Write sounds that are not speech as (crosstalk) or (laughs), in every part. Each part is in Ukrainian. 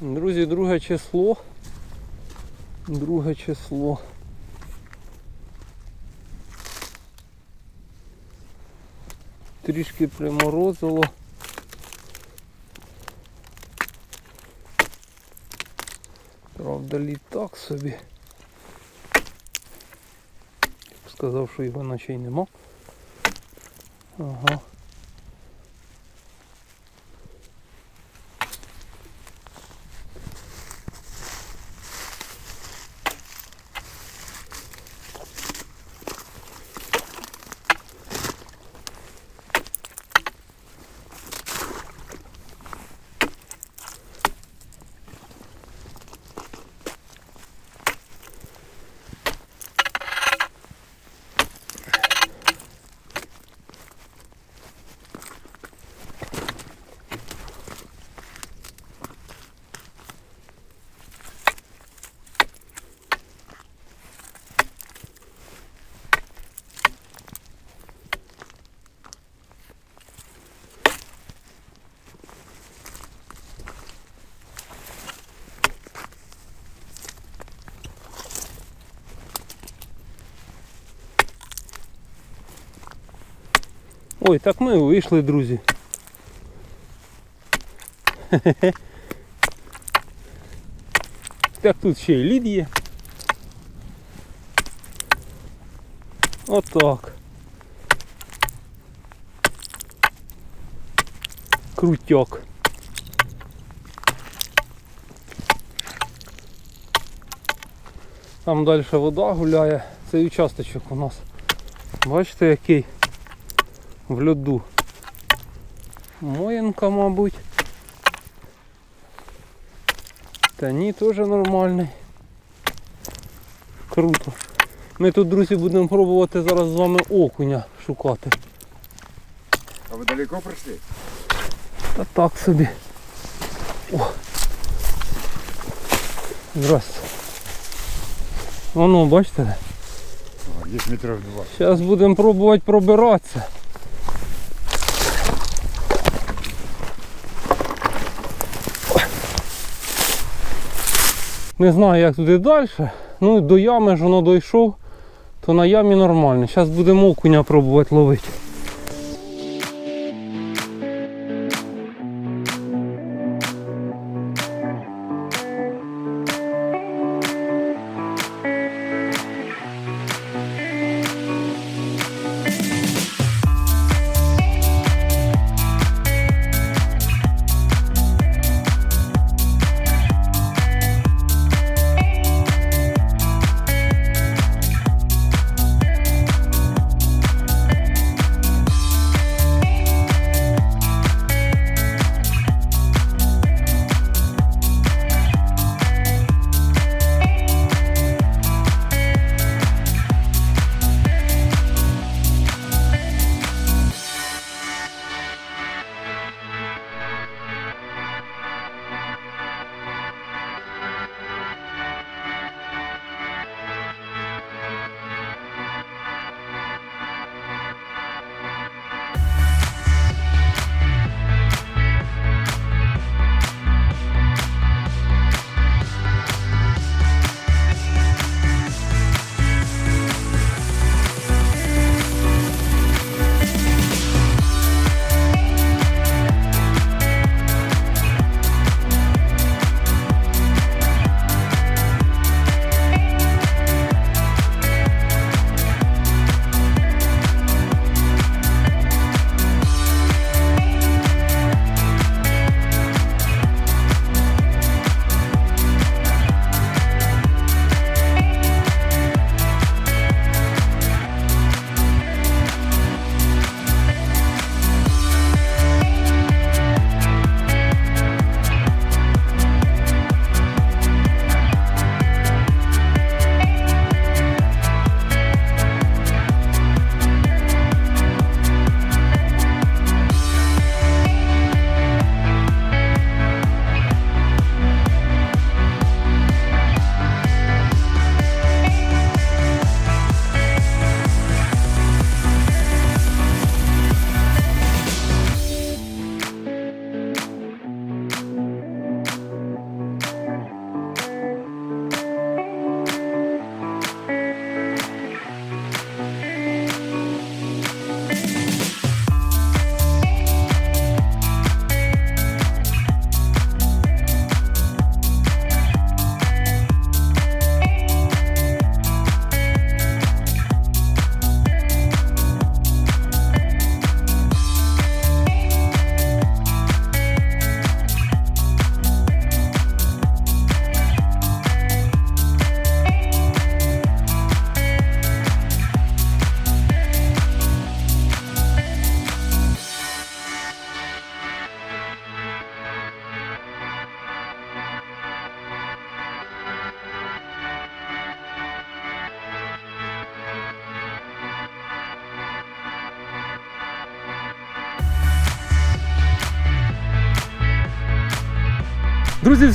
Друзі, друге число. Друге число. Трішки приморозило. Правда, літак собі. Сказав, що його наче й нема. Ага. Ой, так ми вийшли, друзі. (laughs) Так тут ще й лід є. Отак. Крутяк. Там далі вода гуляє. Цей участочок у нас. Бачите який? В льоду. Моєнка, мабуть. Та ні, теж нормальний. Круто. Ми тут, друзі, будемо пробувати зараз з вами окуня шукати. А вы далеко прошли? Та так собі. О. Здрасте. Воно, бачите? Есть метров два. Зараз будемо пробувати пробиратися. Не знаю, як туди далі. Ну, до ями ж воно дійшов, то на ямі нормально. Зараз будемо окуня пробувати ловити.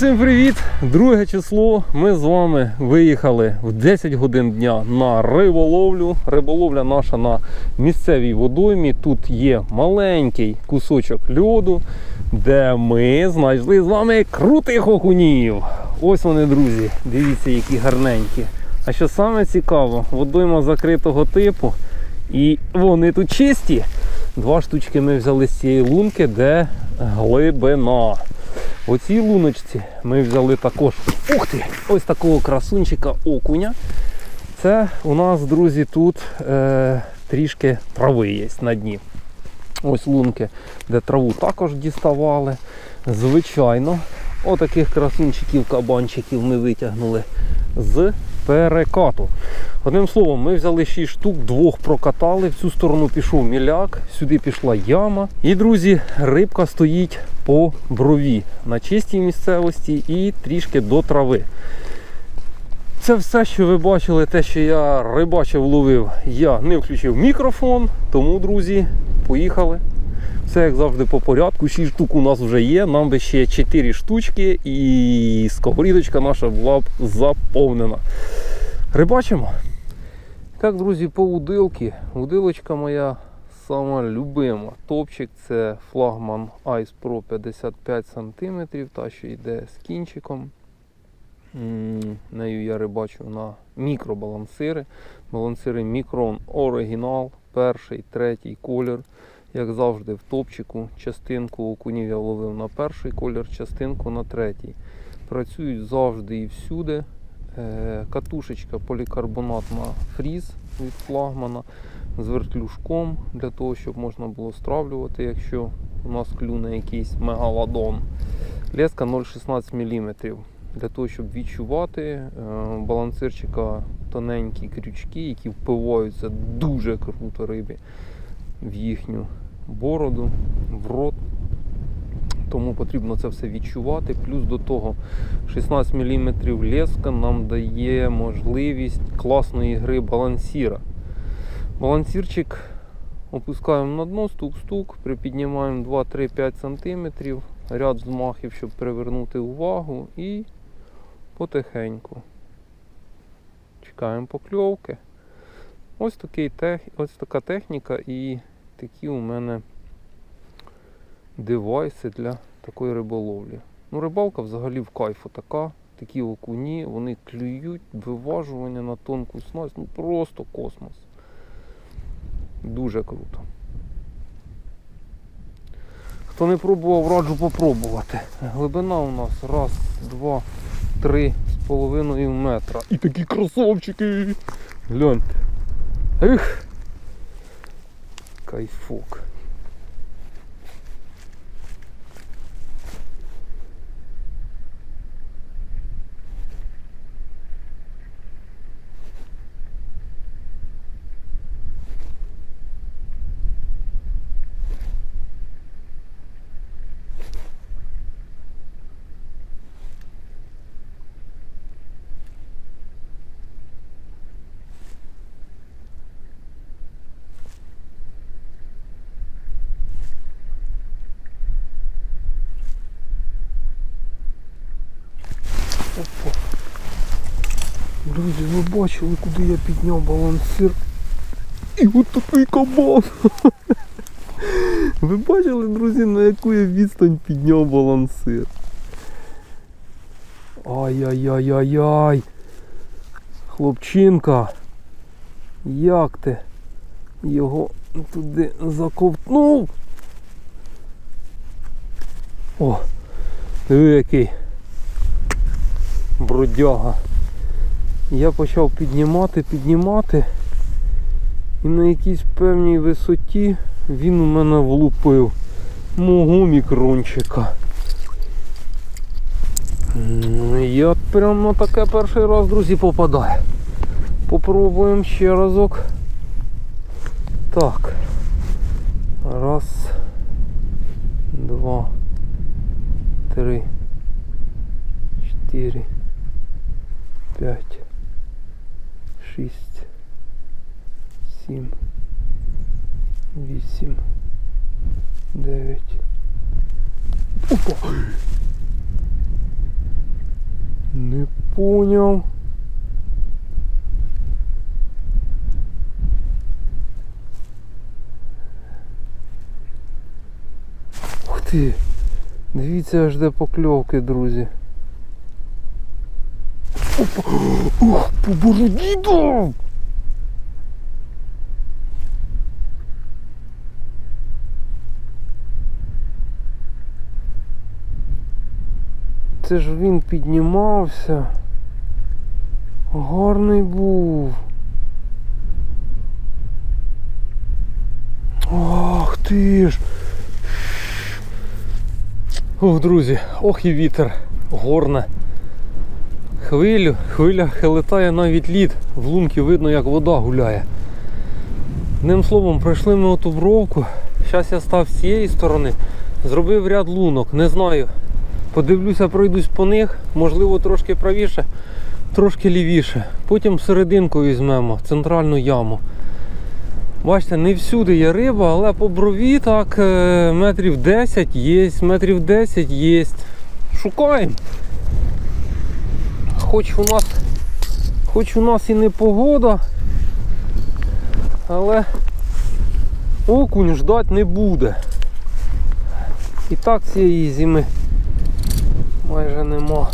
Всім привіт! Друге число. Ми з вами виїхали в 10 годин дня на риболовлю. Риболовля наша на місцевій водоймі. Тут є маленький кусочок льоду, де ми знайшли з вами крутих окунів. Ось вони, друзі. Дивіться, які гарненькі. А що саме цікаво, водойма закритого типу, і вони тут чисті. Два штучки ми взяли з цієї лунки, де глибина. У цій луночці ми взяли також ух ти, ось такого красунчика окуня. Це у нас, друзі, тут е, трішки трави є на дні. Ось лунки, де траву також діставали. Звичайно, отаких красунчиків, кабанчиків ми витягнули з перекату. Одним словом, ми взяли 6 штук, двох прокатали, в цю сторону пішов міляк, сюди пішла яма. І, друзі, рибка стоїть по брові на чистій місцевості і трішки до трави. Це все, що ви бачили, те, що я рибачив, ловив, я не включив мікрофон, тому, друзі, поїхали. Все як завжди по порядку. 6 штук у нас вже є. Нам би ще 4 штучки і сковорідочка наша була б заповнена. Рибачимо. Так, друзі, по удилки. Удилочка моя сама любима. Топчик це флагман Ice Pro 55 см, та що йде з кінчиком. Нею я рибачу на мікробалансири. Балансири Micron Original, перший, третій колір. Як завжди, в топчику частинку окунів я ловив на перший колір, частинку на третій. Працюють завжди і всюди. Е, Катушечка полікарбонатна фріз від флагмана з вертлюжком для того, щоб можна було стравлювати, якщо у нас клюне якийсь мегалодон. Леска 0,16 мм. Для того, щоб відчувати, е, балансирчика тоненькі крючки, які впиваються дуже круто рибі в їхню бороду, в рот. Тому потрібно це все відчувати. Плюс до того 16 мм леска нам дає можливість класної гри балансіра. Балансірчик опускаємо на дно, стук-стук, припіднімаємо 2-3-5 см, ряд змахів, щоб привернути увагу і потихеньку. Чекаємо покльовки. Ось, такий. Ось така техніка і такі у мене девайси для такої риболовлі. Ну, рибалка взагалі в кайфу така. Такі окуні, вони клюють, виважування на тонку снасть. Ну просто космос. Дуже круто. Хто не пробував, раджу попробувати. Глибина у нас раз, два, три з половиною метра. І такі красавчики. Гляньте. Ех. Кайфок. Опа. Друзі, ви бачили, куди я підняв балансир. І от такий кабан. Ви бачили, друзі, на яку я відстань підняв балансир. Ай-яй-яй-яй-яй. Хлопчинка. Як ти його туди заковтнув? О, диви який бродяга. Я почав піднімати, піднімати. І на якійсь певній висоті він у мене влупив мого мікрончика. М, Я прям на таке перший раз, друзі, попадаю. Попробуємо ще разок. Так. Раз. Два. Три. Чотири. П'ять. Шість. Сім. Вісім. Дев'ять. Опа! Поняв. Ух ти! Дивіться аж де покльовки, друзі. Ух, по бороді дав! Це ж він піднімався. Гарний був. Ох ти ж. Ох, друзі, ох і вітер. Горне. Хвилю, хвиля хилитає навіть лід. В лунки видно, як вода гуляє. Одним словом, пройшли ми оту бровку. Зараз я став з цієї сторони. Зробив ряд лунок, не знаю. Подивлюся, пройдусь по них, можливо, трошки правіше, трошки лівіше. Потім серединку візьмемо, центральну яму. Бачите, не всюди є риба, але по брові так е, метрів 10 є, метрів 10 є. Шукаємо. Хоч у нас, хоч у нас і не погода, але окунь ждать не буде. І так цієї зими майже нема.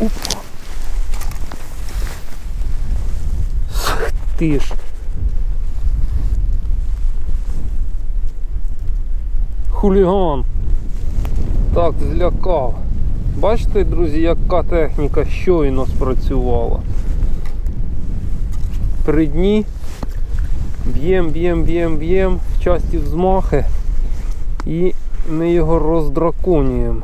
Опа. Ах Хуліган. Так, злякав. Бачите, друзі, яка техніка щойно спрацювала. При дні б'єм, б'єм, б'єм, б'єм, часті взмахи і ми його роздраконюємо.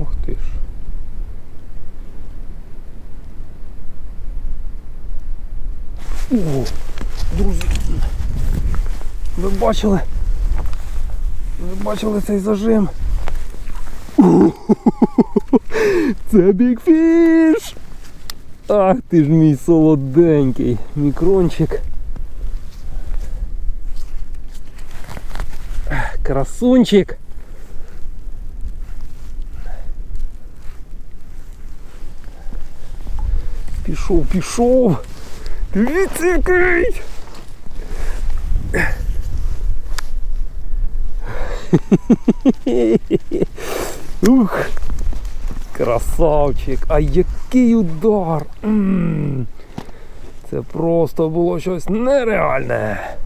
Ух ти ж. О, друзі. Ви бачили? Ви бачили цей зажим? (laughs) Це бікфіш! Ах ти ж мій солоденький мікрончик. Красунчик. Пішов, пішов. Дивіться який. Ух, красавчик, а який удар! Це просто було щось нереальне.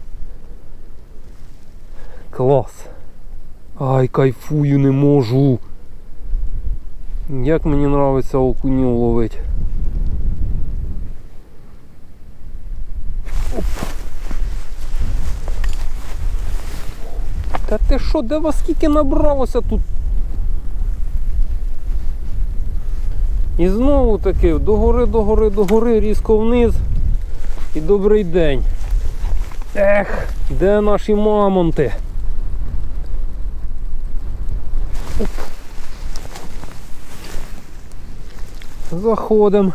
Клас. Ай, кайфую не можу. Як мені подобається окунів ловить. Та ти що, де вас скільки набралося тут? І знову таки, догори, догори, догори, різко вниз. І добрий день. Ех, де наші мамонти? Оп. Заходим.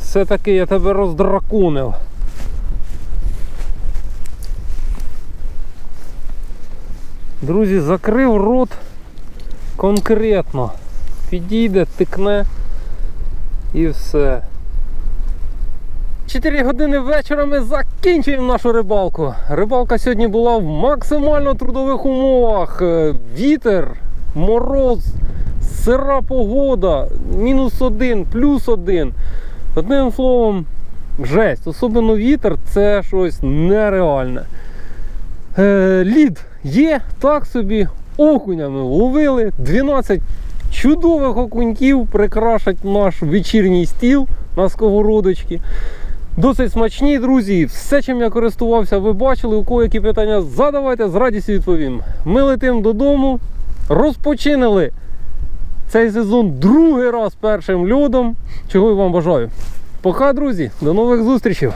Все-таки я тебе роздраконив. Друзі, закрив рот конкретно. Підійде, тикне і все. 4 години вечора ми закінчуємо нашу рибалку. Рибалка сьогодні була в максимально трудових умовах. Е, Вітер, мороз, сира погода, мінус один, плюс один. Одним словом, жесть. Особливо вітер це щось нереальне. Е, лід є, так собі, окунями ловили. 12 чудових окуньків прикрашать наш вечірній стіл на сковородочки. Досить смачні, друзі. Все, чим я користувався, ви бачили. У кого які питання задавайте, з радістю відповім. Ми летимо додому, розпочинили цей сезон другий раз першим льодом. Чого й вам бажаю. Пока, друзі, до нових зустрічей!